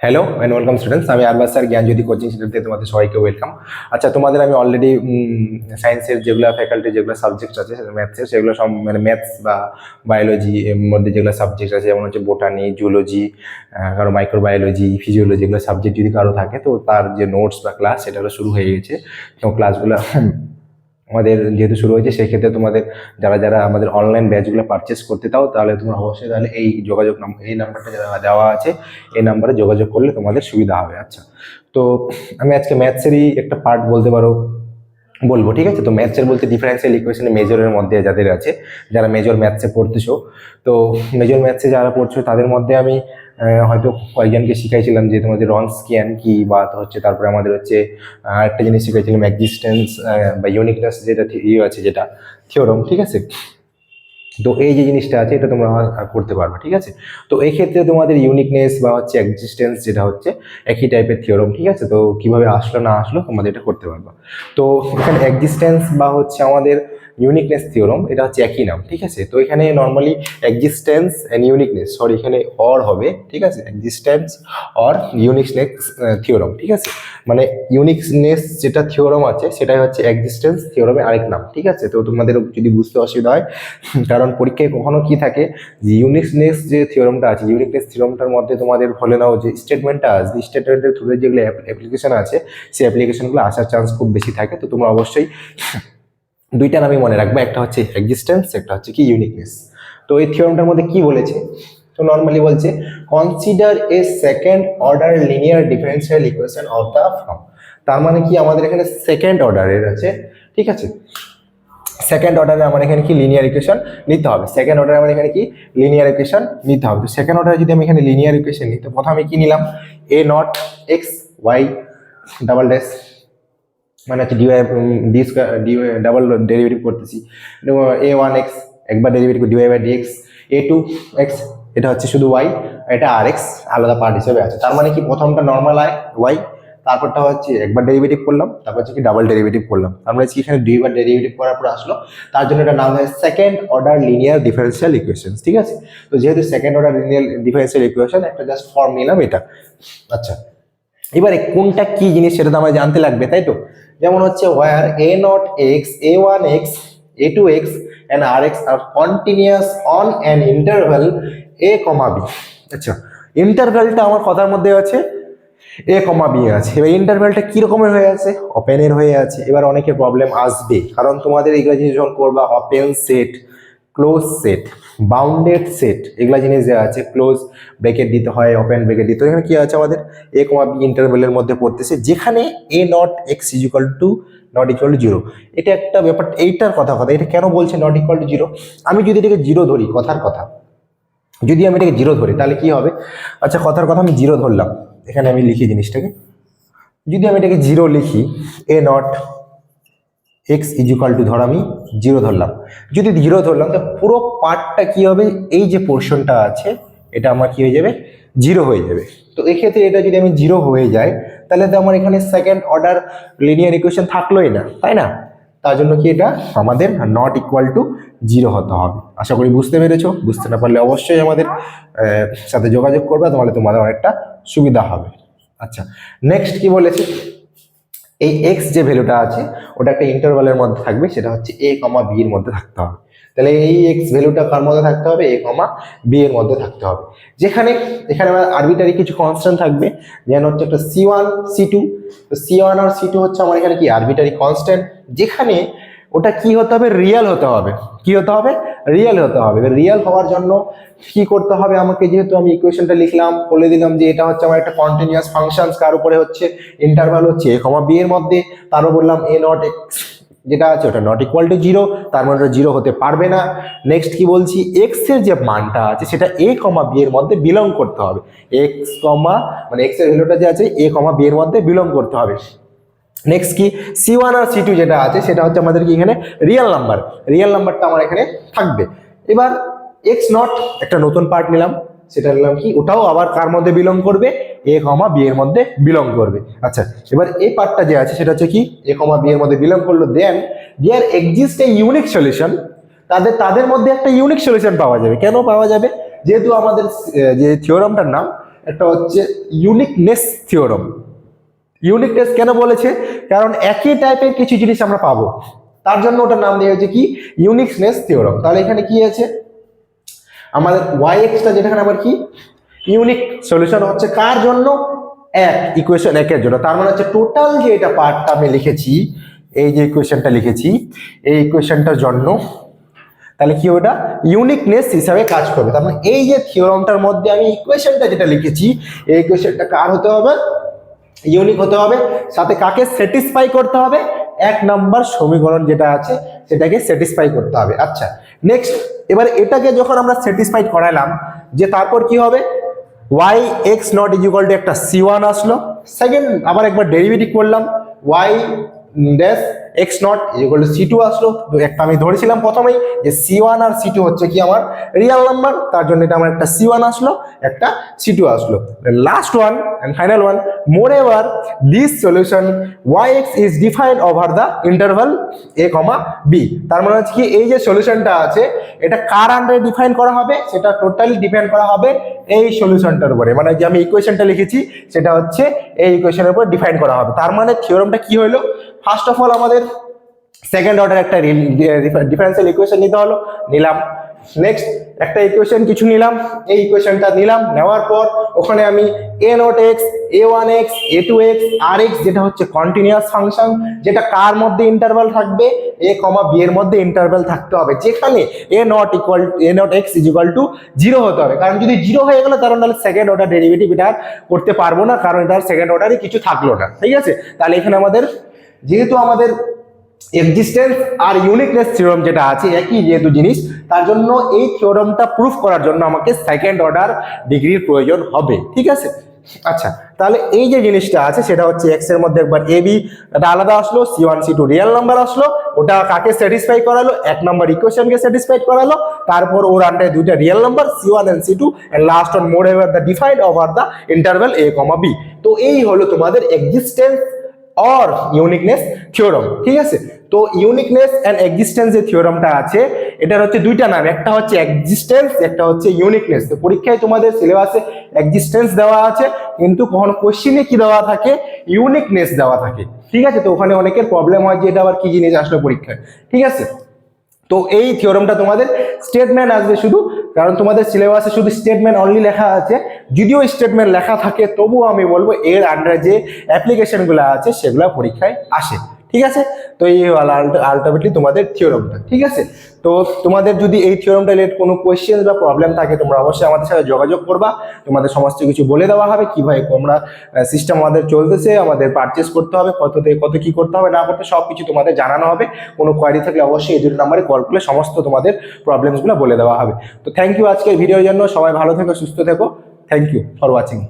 Hello and welcome students আমি Arbas sir Gyanjyoti coaching centre থেকে তোমাদের সবাইকে ওয়েলকাম আচ্ছা তোমাদের আমি অলরেডি সায়েন্সের যেগুলো ফ্যাকাল্টি যেগুলো সাবজেক্ট আছে ম্যাথসের সেগুলো সব মানে ম্যাথস বা বায়োলজি এর মধ্যে যেগুলো সাবজেক্ট আছে, যেমন হচ্ছে বোটানি জুলজি কারও মাইক্রোবায়োলজি ফিজিওলজি এগুলো সাবজেক্ট যদি কারও থাকে, তো তার যে নোটস বা ক্লাস সেটাগুলো শুরু হয়ে গেছে। তো ক্লাসগুলো আমাদের যেহেতু শুরু হয়েছে, সেক্ষেত্রে তোমাদের যারা যারা আমাদের অনলাইন ব্যাচগুলো পারচেস করতে চাও, তাহলে তোমরা অবশ্যই তাহলে এই যোগাযোগ এই নাম্বারটা যারা দেওয়া আছে, এই নাম্বারে যোগাযোগ করলে তোমাদের সুবিধা হবে। আচ্ছা তো আমি আজকে ম্যাথসেরই একটা পার্ট বলতে পারো, বলব, ঠিক আছে? তো ম্যাথসের বলতে ডিফারেন্সিয়াল ইকুয়েশনে মেজরের মধ্যে যাদের আছে, যারা মেজর ম্যাথসে পড়তেছো, তো মেজর ম্যাথসে যারা পড়ছো, তাদের মধ্যে আমি হয়তো কয়েকজনকে শিখাইছিলাম যে তোমাদের রন স্ক্যান কি বা হচ্ছে তারপরে আমাদের হচ্ছে একটা জিনিস শিখাইছিলাম এক্সিস্টেন্স বা ইউনিকনেস যেটা ইয়ে আছে যেটা থিওরম ঠিক আছে? তো এই যে জিনিসটা আছে এটা তোমরা করতে পারবে, ঠিক আছে? তো এই ক্ষেত্রে তোমাদের ইউনিকনেস বা হচ্ছে এক্সিস্টেন্স যেটা হচ্ছে একই টাইপের থিওরম ঠিক আছে? তো কীভাবে আসলো না আসলো তোমাদের এটা করতে পারবে। তো এখানে এক্সিস্টেন্স বা হচ্ছে আমাদের ইউনিকনেস থিওরম এটা হচ্ছে একই নাম, ঠিক আছে? তো এখানে normally existence and uniqueness sorry এখানে অর হবে, ঠিক আছে? এক্সিস্টেন্স অর ইউনিকনেস থিওরম ঠিক আছে? মানে ইউনিকনেস যেটা থিওরম আছে, সেটাই হচ্ছে এক্সিস্টেন্স থিওরমের আরেক নাম, ঠিক আছে? তো তোমাদের যদি বুঝতে অসুবিধা হয়, কারণ পরীক্ষায় কখনো কি থাকে যে ইউনিকনেস যে থিওরমটা আছে ইউনিকনেস থিওরমটার মধ্যে তোমাদের ফলে নাও যে স্টেটমেন্টটা আছে স্টেটমেন্টের থ্রুতে যেগুলো অ্যাপ্লিকেশন আছে, সেই অ্যাপ্লিকেশনগুলো আসার চান্স খুব বেশি থাকে, তো তোমরা অবশ্যই দুইটা নামই মনে রাখবে, একটা হচ্ছে এক্সিস্টেন্স একটা হচ্ছে কি ইউনিকনেস তো এই থিওরমটার মধ্যে কি বলেছে? তো নর্মালি বলছে consider a second order linear differential equation of the form তার মানে কি আমাদের এখানে সেকেন্ড অর্ডারের আছে, ঠিক আছে? সেকেন্ড অর্ডারে আমার এখানে কি লিনিয়ার ইকুয়েশন নিতে হবে। সেকেন্ড অর্ডারে আমার এখানে কি লিনিয়ার ইকুয়েশন নিতে হবে। তো সেকেন্ড অর্ডারে যদি আমি এখানে লিনিয়ার ইকুয়েশন নিই, তো প্রথমে কি নিলাম? A naught x y double dash মানে হচ্ছে dy d square d double derivative করতেছি। এ ওয়ান এক্স একবার derivative dy by dx a two x এটা হচ্ছে শুধু ওয়াই এটা আর এক্স আলাদা পার্ট হিসেবে আছে। তার মানে কি, প্রথমটা নর্মাল আয় ওয়াই তারপরটা হচ্ছে একবার ডেরিভেটিভ করলাম, তারপর হচ্ছে কি ডাবল ডেরিভেটিভ করলাম। তার মানে হচ্ছে এখানে দুইবার ডেরিভেটিভ করার পর আসলো, তার জন্য এটা নাম হয় second order linear differential equation ঠিক আছে? তো যেহেতু second order linear differential equation একটা জাস্ট ফর্ম নিলাম এটা আচ্ছা। এবারে কোনটা কি জিনিস সেটা তো আমার জানতে লাগবে, তাই তো? যেমন হচ্ছে where a naught x a one x a two x and r x are continuous on an interval a comma b আচ্ছা ইন্টারভ্যালটা আমার কথার মধ্যে আছে এ কমা বি আছে। এবার ইন্টারভ্যালটা কি রকমের হয়ে আছে? ওপেনের হয়ে আছে। এবার অনেকের প্রবলেম আসবে। কারণ তোমাদের জিনিস যখন করবা open set close set bounded set এগুলা জিনিস দেওয়া আছে ক্লোজ ব্রেকেট দিতে হয় ওপেন ব্রেকেট দিতে এখানে কি আছে আমাদের? এ কমা ইন্টারভেলের মধ্যে পড়তেছে, যেখানে a naught x is equal to not equal to zero এটা একটা ব্যাপার, এইটার কথা কথা, এটা কেন বলছে নট ইকুয়াল টু জিরো আমি যদি এটাকে জিরো ধরি, কথার কথা, যদি আমি এটাকে জিরো ধরি, তাহলে কি হবে? আচ্ছা কথার কথা আমি জিরো ধরলাম, এখানে আমি লিখি জিনিসটাকে, যদি আমি এটাকে জিরো লিখি a naught x is equal to ধর আমি জিরো ধরলাম। যদি জিরো ধরলাম, তো পুরো পার্টটা কি হবে? এই যে পোর্শনটা আছে, এটা আমার কি হয়ে যাবে? জিরো হয়ে যাবে। তো এক্ষেত্রে এটা যদি আমি জিরো হয়ে যায়, তাহলে তো আমার এখানে সেকেন্ড অর্ডার লিনিয়ার ইকুয়েশন থাকলোই না, তাই না? তার জন্য কি এটা? আমাদের নট ইকুয়াল টু জিরো হতে হবে। আশা করি বুঝতে পেরেছ? বুঝতে না পারলে অবশ্যই আমাদের সাথে যোগাযোগ করবে, তাহলে তোমাদের অনেকটা সুবিধা হবে। আচ্ছা নেক্সট কি বলেছে? এই এক্স যে ভ্যালুটা আছে, ওটা একটা ইন্টারভালের মধ্যে থাকবে, সেটা হচ্ছে এ কমা বি এর মধ্যে থাকতে হবে। তাহলে এই এক্স ভ্যালুটা কার মধ্যে থাকতে হবে? এ কমা বি এর মধ্যে থাকতে হবে। যেখানে, এখানে আমার আরবিটারি কিছু কনস্ট্যান্ট থাকবে যেন হচ্ছে একটা সি ওয়ান সি টু তো সি ওয়ান আর সি টু হচ্ছে আমার এখানে কি? আরবিটারি কনস্ট্যান্ট যেখানে ওটা কি হতে হবে? রিয়েল হতে হবে। কি হতে হবে? রিয়েল হতে হবে। এবার রিয়েল হওয়ার জন্য কি করতে হবে? আমাকে যেহেতু আমি ইকুয়েশনটা লিখলাম, বলে দিলাম যে এটা হচ্ছে আমার একটা কন্টিনিউয়াস ফাংশন কার উপরে হচ্ছে ইন্টারভাল হচ্ছে। এ কমা বি এর মধ্যে তারও বললাম এ নট এক্স যেটা আছে ওটা নট ইকুয়াল টু জিরো তার মানে ওটা জিরো হতে পারবে না। নেক্সট কি বলছি? এক্সের যে মানটা আছে, সেটা এ কমা বি এর মধ্যে বিলং করতে হবে। এক্স কমা মানে এক্সের ভ্যালুটা যে আছে এ কমা বি এর মধ্যে বিলং করতে হবে। নেক্সট কি? সি ওয়ান আর সি টু যেটা আছে, সেটা হচ্ছে আমাদের কি এখানে? রিয়েল নাম্বার রিয়েল নাম্বারটা আমার এখানে থাকবে। এবার এক্স নট একটা নতুন পার্ট নিলাম। সেটা নিলাম কি? ওটাও আবার কার মধ্যে বিলং করবে? এ কমা বি এর মধ্যে বিলং করবে। আচ্ছা এবার এই পার্টটা যে আছে, সেটা হচ্ছে কি? এ কমা বি এর মধ্যে বিলং করল। Then there exist a unique solution তাদের তাদের মধ্যে একটা ইউনিক সলিউশন পাওয়া যাবে। কেন পাওয়া যাবে? যেহেতু আমাদের যে থিওরামটার নাম, একটা হচ্ছে ইউনিকনেস থিওরম ইউনিকনেস কেন বলেছে? কারণ একই টাইপের কিছু জিনিস আমরা পাবো। তার জন্য ওটার নাম দেওয়া হয়েছে কি? ইউনিকনেস থিওরম তাহলে এখানে কি আছে? আমাদের ওয়াই এক্সটা যেখানে আবার কি? ইউনিক সলিউশন হচ্ছে কার জন্য? এক ইকুয়েশন একের জন্য। তার মানে হচ্ছে টোটাল যে এটা পার্টটা আমি লিখেছি, এই যে ইকুয়েশনটা লিখেছি, এই ইকুয়েশনটার জন্য তাহলে কি ওটা? ইউনিকনেস হিসাবে কাজ করবে। তার মানে এই যে থিওরমটার মধ্যে আমি ইকুয়েশনটা যেটা লিখেছি, এই ইকুয়েশনটা কার হতে হবে? ইউনিক হতে হবে, সাথে কাকে স্যাটিসফাই করতে হবে? এক নাম্বার সমীকরণ যেটা আছে, সেটাকে স্যাটিসফাই করতে হবে। আচ্ছা নেক্সট এবার এটাকে যখন আমরা স্যাটিসফাই করালাম, যে তারপর কি হবে? Y x naught is equal to একটা সি ওয়ান আসলো। সেকেন্ড আবার একবার ডেরিভেটিভ করলাম y dash x naught is equal to c two আসলো। একটা আমি ধরেছিলাম প্রথমেই যে সি ওয়ান আর সি টু হচ্ছে কি আমার রিয়াল নাম্বার তার জন্য এটা আমার একটা সি ওয়ান আসলো, একটা সি টু আসলো। Last one and final one moreover this solution y x is defined over the interval a comma b তার মানে হচ্ছে কি এই যে সলিউশনটা আছে, এটা কার আন্ডারে ডিফাইন করা হবে? সেটা টোটালি ডিপেন্ড করা হবে এই সলিউশনটার উপরে। মানে যে আমি ইকুয়েশনটা লিখেছি, সেটা হচ্ছে এই ইকুয়েশনের উপর ডিফাইন করা হবে। তার মানে থিওরামটা কি হলো? ফার্স্ট অফ অল আমাদের সেকেন্ড অর্ডার একটা ডিফারেন্সিয়াল ইকুয়েশন নিতে হলো, নিলাম। নেক্সট একটা ইকুয়েশন কিছু নিলাম। এই ইকুয়েশনটা নিলাম, নেওয়ার পর ওখানে আমি a nought x a one x a two x R x যেটা হচ্ছে কন্টিনিউয়াস ফাংশন যেটা কার মধ্যে ইন্টারভাল থাকবে? এ কমা বি এর মধ্যে ইন্টারভাল থাকতে হবে। যেখানে a nought equal a nought x is equal to zero হতে হবে। কারণ যদি জিরো হয়ে গেলো, তাহলে তাহলে সেকেন্ড অর্ডার ডেরিভেটিভ এটা করতে পারব না, কারণ এটার সেকেন্ড অর্ডারে কিছু থাকল না। ঠিক আছে? তাহলে এখানে আমাদের যেহেতু আমাদের এক্সিস্টেন্স আর ইউনিকনেস থিওরাম যেটা আছে, একই যেহেতু জিনিস, তার জন্য এই থিওরামটা প্রুফ করার জন্য আমাকে সেকেন্ড অর্ডার ডিগ্রির প্রয়োজন হবে, ঠিক আছে? আচ্ছা তাহলে এই যে জিনিসটা আছে, সেটা হচ্ছে এক্সের মধ্যে একবার এ বি আলাদা আসলো c one c two real number আসলো, ওটা কাকে স্যাটিসফাই করালো? এক নাম্বার ইকুয়েশনকে স্যাটিসফাই করালো, তারপর ওর আন্ডারে দুইটা real number c one and c two and last on more ever the defined over the interval a comma b তো এই হলো তোমাদের এক্সিস্টেন্স অর ইউনিকনেস থিওরম ঠিক আছে? তো ইউনিকনেস অ্যান্ড এক্সিস্টেন্স যে থিওরমটা আছে, এটার হচ্ছে দুইটা নাম, একটা হচ্ছে এক্সিস্টেন্স একটা হচ্ছে ইউনিকনেস তো পরীক্ষায় তোমাদের সিলেবাসে এক্সিস্টেন্স দেওয়া আছে, কিন্তু কখনো কোশ্চিনে কি দেওয়া থাকে? ইউনিকনেস দেওয়া থাকে। ঠিক আছে? তো ওখানে অনেকের প্রবলেম হয় যে এটা আবার কি জিনিস আসলো পরীক্ষায়। ঠিক আছে? তো এই থিওরামটা তোমাদের স্টেটমেন্ট আসবে শুধু, কারণ তোমাদের সিলেবাসে শুধু স্টেটমেন্ট অনলি লেখা আছে। যদিও স্টেটমেন্ট লেখা থাকে, তবুও আমি বলব এর আন্ডারে যে অ্যাপ্লিকেশনগুলো আছে, সেগুলো পরীক্ষায় আসে। ঠিক আছে? তো এই আলটিমেটলি তোমাদের থিওরামটা ঠিক আছে? তো তোমাদের যদি এই থিওরামটা রিলেট কোনো কোয়েশ্চেন বা প্রবলেম থাকে, তোমরা অবশ্যই আমাদের সাথে যোগাযোগ করবা। তোমাদের সমস্ত কিছু বলে দেওয়া হবে, কীভাবে তোমরা সিস্টেম আমাদের চলতেছে, আমাদের পারচেস করতে হবে কত কত কি করতে হবে, না করতে সব কিছু তোমাদের জানানো হবে। কোনো কোয়ারি থাকলে অবশ্যই এই দুটো নাম্বারে কল করলে সমস্ত তোমাদের প্রবলেমসগুলো বলে দেওয়া হবে। তো থ্যাংক ইউ আজকের ভিডিওর জন্য। সবাই ভালো থেকো, সুস্থ থেকো। Thank you for watching